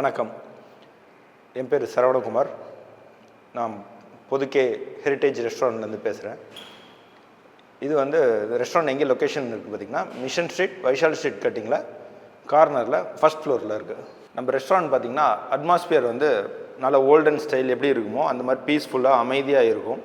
வணக்கம். என் பேர் சரவணகுமார். நான் பொதுக்கே ஹெரிட்டேஜ் ரெஸ்டாரண்ட்லேருந்து பேசுகிறேன் இது வந்து ரெஸ்டாரண்ட் எங்கே லொக்கேஷன் இருக்குது பார்த்தீங்கன்னா மிஷன் ஸ்ட்ரீட் வைஷால் ஸ்ட்ரீட் கட்டிங்கில் கார்னரில் ஃபஸ்ட் ஃப்ளோரில் இருக்குது நம்ம ரெஸ்டாரண்ட் பார்த்தீங்கன்னா அட்மாஸ்பியர் வந்து நல்ல ஓல்டன் ஸ்டைல் எப்படி இருக்குமோ அந்த மாதிரி பீஸ்ஃபுல்லாக அமைதியாக இருக்கும்.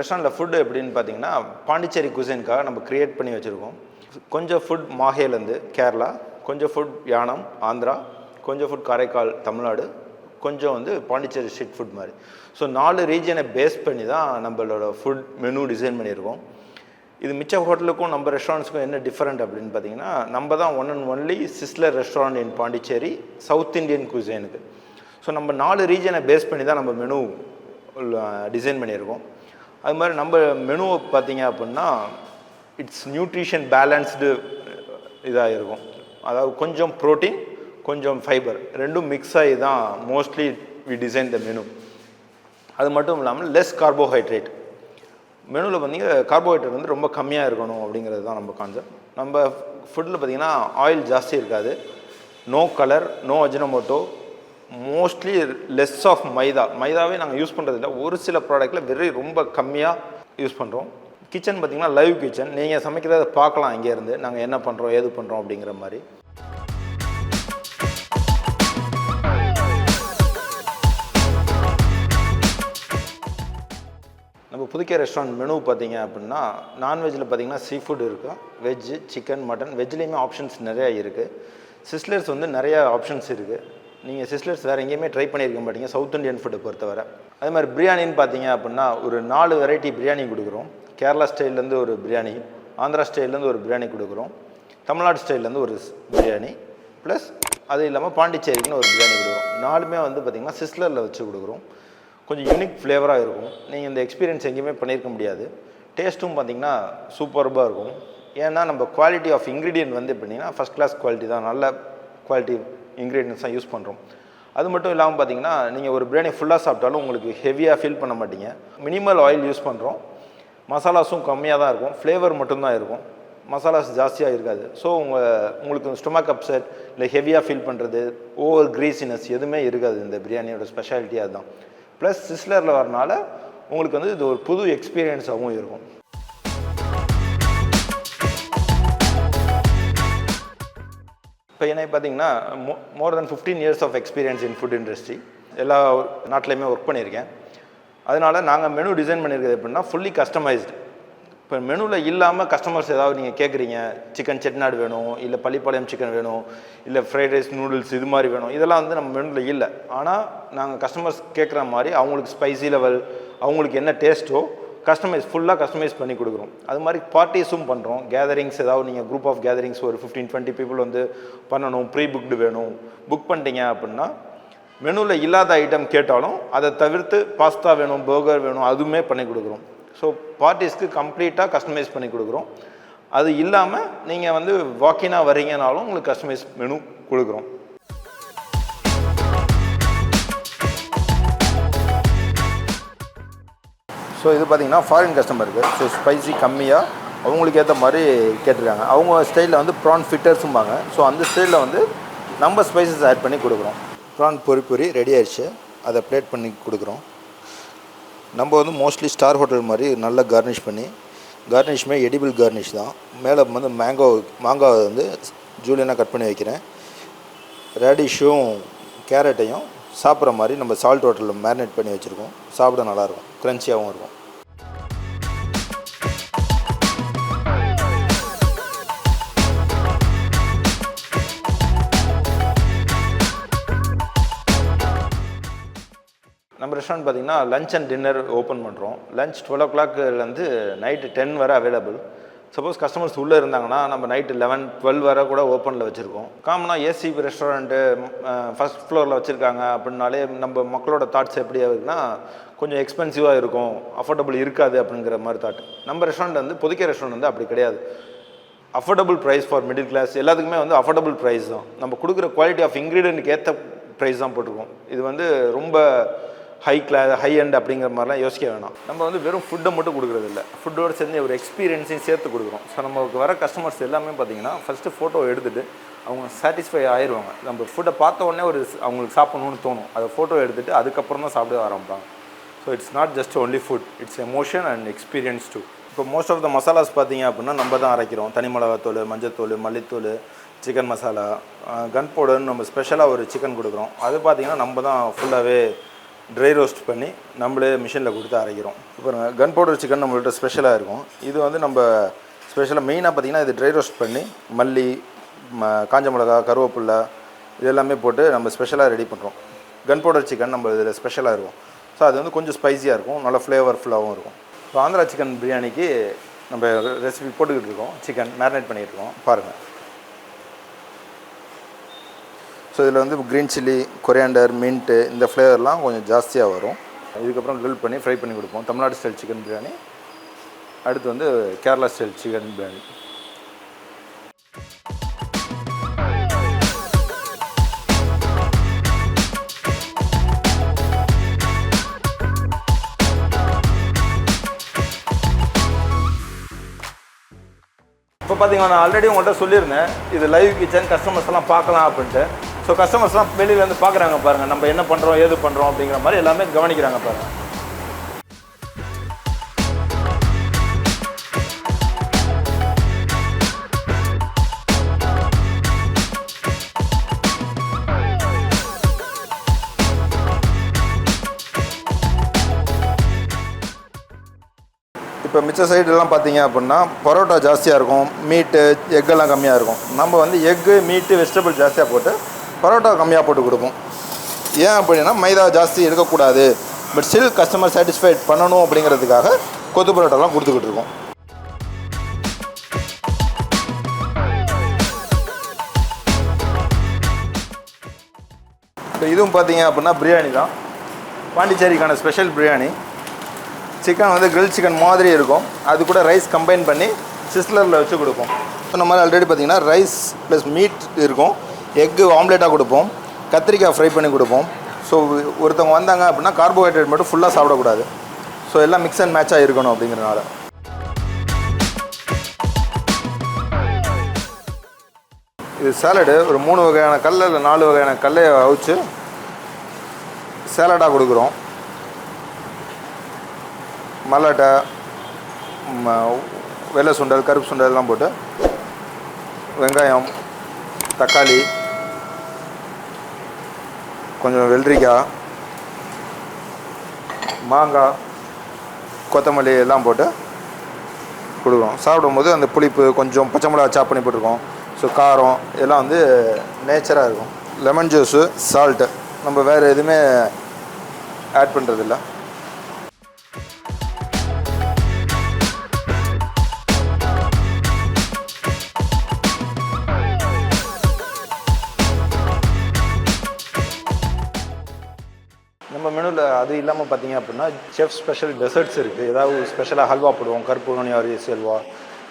ரெஸ்டாரண்ட்டில் ஃபுட்டு எப்படின்னு பார்த்தீங்கன்னா பாண்டிச்சேரி குசைனுக்காக நம்ம க்ரியேட் பண்ணி வச்சுருக்கோம். கொஞ்சம் ஃபுட் மாஹேலேருந்து கேரளா கொஞ்சம் ஃபுட் யானம் ஆந்திரா கொஞ்சம் ஃபுட் காரைக்கால் தமிழ்நாடு கொஞ்சம் வந்து பாண்டிச்சேரி ஸ்ட்ரீட் ஃபுட் மாதிரி. ஸோ நாலு ரீஜனை பேஸ் பண்ணி தான் நம்மளோட ஃபுட் மெனு டிசைன் பண்ணியிருக்கோம். இது மிச்ச ஹோட்டலுக்கும் நம்ம ரெஸ்டாரண்ட்ஸுக்கும் என்ன டிஃப்ரெண்ட் அப்படின்னு பார்த்தீங்கன்னா நம்ம தான் one and only sizzler restaurant in Pondicherry south Indian குசைனுக்கு so நம்ம நாலு ரீஜனை பேஸ் பண்ணி தான் நம்ம மெனு டிசைன் பண்ணியிருக்கோம். அது மாதிரி நம்ம மெனுவை பார்த்தீங்க அப்படின்னா இட்ஸ் நியூட்ரிஷன் பேலன்ஸ்டு இதாக இருக்கும். அதாவது கொஞ்சம் ப்ரோட்டீன் கொஞ்சம் ஃபைபர் ரெண்டும் மிக்ஸ் ஆகி தான் mostly we design the menu அது மட்டும் இல்லாமல் லெஸ் கார்போஹைட்ரேட் மெனுவில் பார்த்தீங்கன்னா கார்போஹைட்ரேட் வந்து ரொம்ப கம்மியாக இருக்கணும் அப்படிங்கிறது தான் நம்ம கான்செப்ட் நம்ம ஃபுட்டில் பார்த்திங்கன்னா ஆயில் ஜாஸ்தி இருக்காது. No colour no Ajinomoto mostly less of maida. மைதாவே நாங்கள் யூஸ் பண்ணுறதில்ல ஒரு சில ப்ராடக்ட்டில் வெரி ரொம்ப கம்மியாக யூஸ் பண்ணுறோம் கிச்சன் பார்த்தீங்கன்னா லைவ் கிச்சன் நீங்கள் சமைக்கிறத பார்க்கலாம் இங்கேருந்து நாங்கள் என்ன பண்ணுறோம் ஏது பண்ணுறோம் அப்படிங்கிற மாதிரி. நம்ம புதுக்கே ரெஸ்டாரண்ட் மெனு பார்த்தீங்க அப்படின்னா நான்வெஜ்ஜில் பார்த்தீங்கன்னா சீ ஃபுட் இருக்கும் வெஜ்ஜு சிக்கன் மட்டன் வெஜ்லேயுமே ஆப்ஷன்ஸ் நிறையா இருக்குது சிஸ்லர்ஸ் வந்து நிறையா ஆப்ஷன்ஸ் இருக்குது நீங்கள் சிஸ்லர்ஸ் வேறு எங்கேயுமே ட்ரை பண்ணியிருக்க மாட்டீங்க சவுத் இந்தியன் ஃபுட்டை பொறுத்தவரை. அதே மாதிரி பிரியாணின்னு பார்த்தீங்க அப்படின்னா ஒரு நாலு வெரைட்டி பிரியாணி கொடுக்குறோம். கேரளா ஸ்டைல்லேருந்து ஒரு பிரியாணி ஆந்திரா ஸ்டைல்லேருந்து ஒரு பிரியாணி கொடுக்குறோம். தமிழ்நாடு ஸ்டைல்லேருந்து ஒரு பிரியாணி ப்ளஸ் அது இல்லாமல் பாண்டிச்சேரிக்குன்னு ஒரு பிரியாணி கொடுக்குறோம். நாலுமே வந்து பார்த்திங்கன்னா சிஸ்லரில் வச்சு கொடுக்குறோம். கொஞ்சம் யூனிக் ஃப்ளேவராக இருக்கும். நீங்கள் இந்த எக்ஸ்பீரியன்ஸ் எங்கேயுமே பண்ணியிருக்க முடியாது. டேஸ்ட்டும் பார்த்திங்கன்னா சூப்பர்பாக இருக்கும். ஏன்னா நம்ம குவாலிட்டி ஆஃப் இன்க்ரீடியன்ட் வந்து எப்படின்னா ஃபஸ்ட் கிளாஸ் குவாலிட்டி தான். நல்ல குவாலிட்டி இன்க்ரீடியன்ஸ் தான் யூஸ் பண்ணுறோம் அது மட்டும் இல்லாமல் பார்த்தீங்கன்னா நீங்கள் ஒரு பிரியாணி ஃபுல்லாக சாப்பிட்டாலும் உங்களுக்கு ஹெவியாக ஃபீல் பண்ண மாட்டீங்க. மினிமல் ஆயில் யூஸ் பண்ணுறோம் மசாலாஸும் கம்மியாக தான் இருக்கும். ஃப்ளேவர் மட்டும்தான் இருக்கும். மசாலாஸ் ஜாஸ்தியாக இருக்காது. ஸோ உங்கள் உங்களுக்கு ஸ்டொமக் அப்செட் இல்லை ஹெவியாக ஃபீல் பண்ணுறது ஓவர் க்ரீசினஸ் எதுவுமே இருக்காது இந்த பிரியாணியோட ஸ்பெஷாலிட்டி அதுதான். ப்ளஸ் சிஸ்லரில் வரனால உங்களுக்கு வந்து இது ஒரு புது எக்ஸ்பீரியன்ஸாகவும் இருக்கும். இப்போ என்ன பார்த்தீங்கன்னா mo more than fifteen years of experience in food industry எல்லா நாட்டிலையுமே ஒர்க் பண்ணியிருக்கேன். அதனால் நாங்கள் மெனு டிசைன் பண்ணியிருக்கிறது எப்படின்னா ஃபுல்லி கஸ்டமைஸ்டு இப்போ மெனுவில் இல்லாமல் கஸ்டமர்ஸ் ஏதாவது நீங்கள் கேட்குறீங்க சிக்கன் செட்நாடு வேணும் இல்லை பள்ளிப்பாளையம் சிக்கன் வேணும் இல்லை ஃப்ரைட் ரைஸ் நூடுல்ஸ் இது மாதிரி வேணும். இதெல்லாம் வந்து நம்ம மெனுவில் இல்லை. ஆனால் நாங்கள் கஸ்டமர்ஸ் கேட்குற மாதிரி அவங்களுக்கு ஸ்பைசி லெவல் அவங்களுக்கு என்ன டேஸ்ட்டோ கஸ்டமைஸ் ஃபுல்லாக கஸ்டமைஸ் பண்ணி கொடுக்குறோம். அது மாதிரி பார்ட்டிஸும் பண்ணுறோம் கேதரிங்ஸ் ஏதாவது நீங்கள் குரூப் ஆஃப் கேதரிங்ஸ் ஒரு ஃபிஃப்டீன் டுவெண்ட்டி பீப்புள் வந்து பண்ணணும் ப்ரீ புக்டு வேணும். புக் பண்ணிட்டீங்க அப்படின்னா மெனுவில் இல்லாத ஐட்டம் கேட்டாலும் அதை தவிர்த்து பாஸ்தா வேணும் பர்கர் வேணும் அதுவுமே பண்ணி கொடுக்குறோம். ஸோ பார்ட்டிஸ்க்கு கம்ப்ளீட்டாக கஸ்டமைஸ் பண்ணி கொடுக்குறோம். அது இல்லாமல் நீங்கள் வந்து வாக்கினாக வரீங்கனாலும் உங்களுக்கு கஸ்டமைஸ் மெனு கொடுக்குறோம். ஸோ இது பார்த்தீங்கன்னா ஃபாரின் கஸ்டமருக்கு ஸோ ஸ்பைசி கம்மியாக அவங்களுக்கு ஏற்ற மாதிரி கேட்டிருக்காங்க. அவங்க ஸ்டைலில் வந்து ப்ரான் ஃபிட்டர்ஸும்பாங்க ஸோ அந்த ஸ்டைலில் வந்து நம்ம ஸ்பைசஸ் ஆட் பண்ணி கொடுக்குறோம். ப்ரான் பொரி பொரி ரெடி ஆயிடுச்சு. அதை பிளேட் பண்ணி கொடுக்குறோம். நம்ம வந்து மோஸ்ட்லி ஸ்டார் ஹோட்டல் மாதிரி நல்லா கார்னிஷ் பண்ணி கார்னிஷ்மே எடிபிள் கார்னிஷ் தான். மேலே வந்து மேங்கோ மாங்காய் வந்து ஜூலியனாக கட் பண்ணி வைக்கிறேன். ரேடிஷும் கேரட்டையும் சாப்பிட்ற மாதிரி நம்ம சால்ட் வாட்டரில் மேரினேட் பண்ணி வச்சுருக்கோம். சாப்பிட நல்லாயிருக்கும் க்ரன்ச்சியாகவும் இருக்கும். ரெஸ்டாரண்ட் பார்த்தீங்கன்னா லஞ்ச் அண்ட் டின்னர் ஓப்பன் பண்ணுறோம் லஞ்ச் டுவெல் ஓ கிளாக்லேருந்து நைட்டு டென் வரை அவைலபிள் சப்போஸ் கஸ்டமர்ஸ் உள்ளே இருந்தாங்கன்னா நம்ம நைட்டு லெவன் டுவெல் வரை கூட ஓப்பனில் வச்சுருக்கோம். காமனாக ஏசி ரெஸ்டாரண்ட்டு ஃபஸ்ட் ஃப்ளோரில் வச்சுருக்காங்க அப்படின்னாலே நம்ம மக்களோட தாட்ஸ் எப்படி ஆகுதுன்னா கொஞ்சம் எக்ஸ்பென்சிவாக இருக்கும். அஃபோர்டபுள் இருக்காது அப்படிங்கிற மாதிரி தாட் நம்ம ரெஸ்டாரண்ட் வந்து புதுக்கிய ரெஸ்டாரண்ட் வந்து அப்படி கிடையாது. Affordable price for middle class எல்லாத்துக்குமே வந்து அஃபோர்டபுள் ப்ரைஸ் தான். நம்ம கொடுக்குற குவாலிட்டி ஆஃப் இன்க்ரீடியன்ட்க்கு ஏற்ற ப்ரைஸ் தான் போட்டிருக்கோம். இது வந்து ரொம்ப ஹை கிளாஸ் ஹை அண்ட் அப்படிங்கிற மாதிரிலாம் யோசிக்க வேணாம். நம்ம வந்து வெறும் ஃபுட்டை மட்டும் கொடுக்குறது இல்லை ஃபுட்டோடு சேர்ந்து ஒரு எக்ஸ்பீரியன்ஸையும் சேர்த்து கொடுக்குறோம். ஸோ நமக்கு வர கஸ்டமர்ஸ் எல்லாமே பார்த்தீங்கன்னா ஃபஸ்ட்டு ஃபோட்டோ எடுத்துகிட்டு அவங்க சாட்டிஸ்ஃபை ஆயிடுவாங்க நம்ம ஃபுட்டை பார்த்த உடனே ஒரு அவங்களுக்கு சாப்பிட்ணுன்னு தோணும். அதை ஃபோட்டோ எடுத்துகிட்டு அதுக்கப்புறம் தான் சாப்பிட ஆரம்பிப்பாங்க. So it's not just only food it's emotion and experience too இப்போ மோஸ்ட் ஆஃப் த மசாலாஸ் பார்த்தீங்க அப்படின்னா நம்ம தான் அரைக்கிறோம். தனி மிளகாத்தூள் மஞ்சத்தூள் மல்லித்தூள் சிக்கன் மசாலா கன் பவுடர்னு நம்ம ஸ்பெஷலாக ஒரு சிக்கன் கொடுக்குறோம். அது பார்த்தீங்கன்னா நம்ம தான் ஃபுல்லாகவே ட்ரை ரோஸ்ட் பண்ணி நம்மளே மிஷினில் கொடுத்து அரைக்கிறோம். இப்போ கன் பவுடர் சிக்கன் நம்மள்ட்ட ஸ்பெஷலாக இருக்கும். இது வந்து நம்ம ஸ்பெஷலாக மெயினாக பார்த்தீங்கன்னா இது ட்ரை ரோஸ்ட் பண்ணி மல்லி ம காஞ்ச மிளகா கருவேப்பில்லை இது எல்லாமே போட்டு நம்ம ஸ்பெஷலாக ரெடி பண்ணுறோம் கன் பவுடர் சிக்கன் நம்ம இதில் ஸ்பெஷலாக இருக்கும். ஸோ அது வந்து கொஞ்சம் ஸ்பைஸியாக இருக்கும். நல்லா ஃப்ளேவர்ஃபுல்லாகவும் இருக்கும். இப்போ ஆந்திரா சிக்கன் பிரியாணிக்கு நம்ம ரெசிபி போட்டுக்கிட்டு இருக்கோம். சிக்கன் மேரினேட் பண்ணிகிட்டு இருக்கோம். பாருங்கள் ஸோ இதில் வந்து க்ரீன் சில்லி கொரியாண்டர் மின்ட்டு இந்த ஃப்ளேவர்லாம் கொஞ்சம் ஜாஸ்தியாக வரும். இதுக்கப்புறம் க்ரில் பண்ணி ஃப்ரை பண்ணி கொடுப்போம். தமிழ்நாடு ஸ்டைல் சிக்கன் பிரியாணி அடுத்து வந்து கேரளா ஸ்டைல் சிக்கன் பிரியாணி இப்போ பார்த்தீங்கன்னா நான் ஆல்ரெடி உங்கள்கிட்ட சொல்லியிருந்தேன் இது லைவ் கிச்சன் கஸ்டமர்ஸ் எல்லாம் பார்க்கலாம் அப்படின்ட்டு. ஸோ கஸ்டமர்ஸ்லாம் வெளியிலேருந்து பார்க்குறாங்க பாருங்கள் நம்ம என்ன பண்ணுறோம் ஏது பண்ணுறோம் அப்படிங்கிற மாதிரி எல்லாமே கவனிக்கிறாங்க பாருங்கள் இப்போ மிச்ச சைடுலாம் பார்த்தீங்க அப்படின்னா பரோட்டா ஜாஸ்தியாக இருக்கும் மீட்டு எக்கெல்லாம் கம்மியாக இருக்கும். நம்ம வந்து எக்கு மீட்டு வெஜிடபிள் ஜாஸ்தியாக போட்டு பரோட்டா கம்மியாக போட்டு கொடுப்போம். ஏன் அப்படின்னா மைதா ஜாஸ்தி எடுக்கக்கூடாது. பட் ஸ்டில் கஸ்டமர் சாட்டிஸ்ஃபைட் பண்ணணும் அப்படிங்கிறதுக்காக கொத்து பரோட்டாலாம் கொடுத்துக்கிட்டு இருக்கோம். இப்போ இதுவும் பார்த்தீங்க அப்படின்னா பிரியாணி தான். பாண்டிச்சேரிக்கான ஸ்பெஷல் பிரியாணி. சிக்கன் வந்து கிரில் சிக்கன் மாதிரி இருக்கும். அது கூட ரைஸ் கம்பைன் பண்ணி சிஸ்லரில் வச்சு கொடுப்போம். இப்போ நம்ம ஆல்ரெடி பார்த்தீங்கன்னா ரைஸ் ப்ளஸ் மீட் இருக்கும். எக்கு ஆம்லேட்டாக கொடுப்போம் கத்திரிக்காய் ஃப்ரை பண்ணி கொடுப்போம். ஸோ ஒருத்தவங்க வந்தாங்க அப்படின்னா கார்போஹைட்ரேட் மட்டும் ஃபுல்லாக சாப்பிடக்கூடாது. ஸோ எல்லாம் மிக்ஸ் அண்ட் மேட்சாக இருக்கணும் அப்படிங்கிறனால. இது சேலடு ஒரு மூணு வகையான கல் இல்லை நாலு வகையான கல்லையை அவிச்சு சேலடாக கொடுக்குறோம். மல்லாட்டை ம- வெள்ளை சுண்டல் கருப்பு சுண்டல் எல்லாம் போட்டு வெங்காயம் தக்காளி கொஞ்சம் வெள்ளரிக்காய் மாங்காய் கொத்தமல்லி எல்லாம் போட்டு கொடுக்குறோம் சாப்பிடும்போது அந்த புளிப்பு கொஞ்சம் பச்சை மிளகா சாப் பண்ணி போட்டிருக்கோம். ஸோ காரம் எல்லாம் வந்து நேச்சராக இருக்கும். லெமன் ஜூஸு சால்ட்டு நம்ம வேறு எதுவுமே ஆட் பண்ணுறதில்ல நம்ம அது இல்லாமல் பார்த்தீங்க அப்படின்னா செஃப் ஸ்பெஷல் டெசர்ட்ஸ் இருக்குது ஏதாவது ஸ்பெஷலாக ஹல்வா போடுவோம். கருப்பு அரிசி அல்வா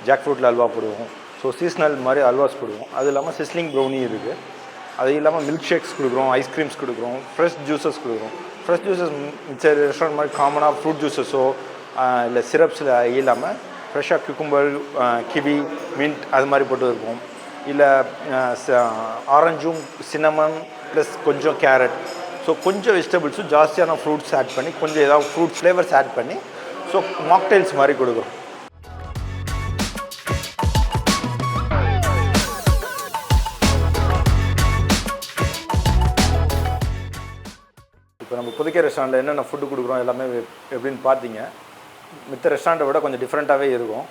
ஜாக் ஃப்ரூட்டில் அல்வா போடுவோம். ஸோ சீஸ்னல் மாதிரி அல்வாஸ் போடுவோம். அது இல்லாமல் சிஸ்லிங் ப்ரௌனி இருக்குது அது இல்லாமல் மில்க் ஷேக்ஸ் கொடுக்குறோம் ஐஸ்கிரீம்ஸ் கொடுக்குறோம் ஃப்ரெஷ் ஜூஸஸ் கொடுக்குறோம். ஃப்ரெஷ் ஜூஸஸ் மிச்ச ரெஸ்டாரண்ட் மாதிரி காமனாக ஃப்ரூட் ஜூஸஸோ இல்லை சிரப்ஸில் இல்லாமல் ஃப்ரெஷ்ஷாக குக்கும்பர் கிவி மின்ட் அது மாதிரி போட்டு இருக்கும் இல்லை ஆரஞ்சும் சின்னமன் ப்ளஸ் கொஞ்சம் கேரட் ஸோ கொஞ்சம் வெஜிடபிள்ஸும் ஜாஸ்தியான ஃப்ரூட்ஸ் ஆட் பண்ணி கொஞ்சம் ஏதாவது ஃப்ரூட் ஃப்ளேவர்ஸ் ஆட் பண்ணி ஸோ மாக்டைல்ஸ் மாதிரி கொடுக்குறோம். இப்போ நம்ம புதுக்கை ரெஸ்டாரண்ட்டில் என்னென்ன ஃபுட்டு கொடுக்குறோம் எல்லாமே எப்படின்னு பார்த்தீங்க. மித்த ரெஸ்டாரண்ட்டை விட கொஞ்சம் டிஃப்ரெண்ட்டாகவே இருக்கும்.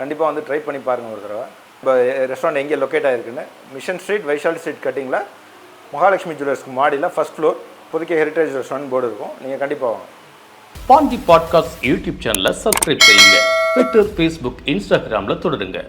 கண்டிப்பாக வந்து ட்ரை பண்ணி பாருங்கள் ஒரு தடவை. இப்போ ரெஸ்டாரண்ட் எங்கே லொக்கேட் ஆகிருக்குன்னு மிஷன் ஸ்ட்ரீட் வைஷாலி ஸ்ட்ரீட் கட்டிங்கில் மகாலட்சுமி ஜுவல்லர்ஸ்க்கு மாடியில் first floor Puthukkai heritage restaurant board இருக்கும். நீங்கள் கண்டிப்பாக வாங்க. பாண்டி பாட்காஸ்ட் யூடியூப் சேனலை சப்ஸ்கிரைப் செய்யுங்க. ட்விட்டர் ஃபேஸ்புக் இன்ஸ்டாகிராமில் தொடருங்க.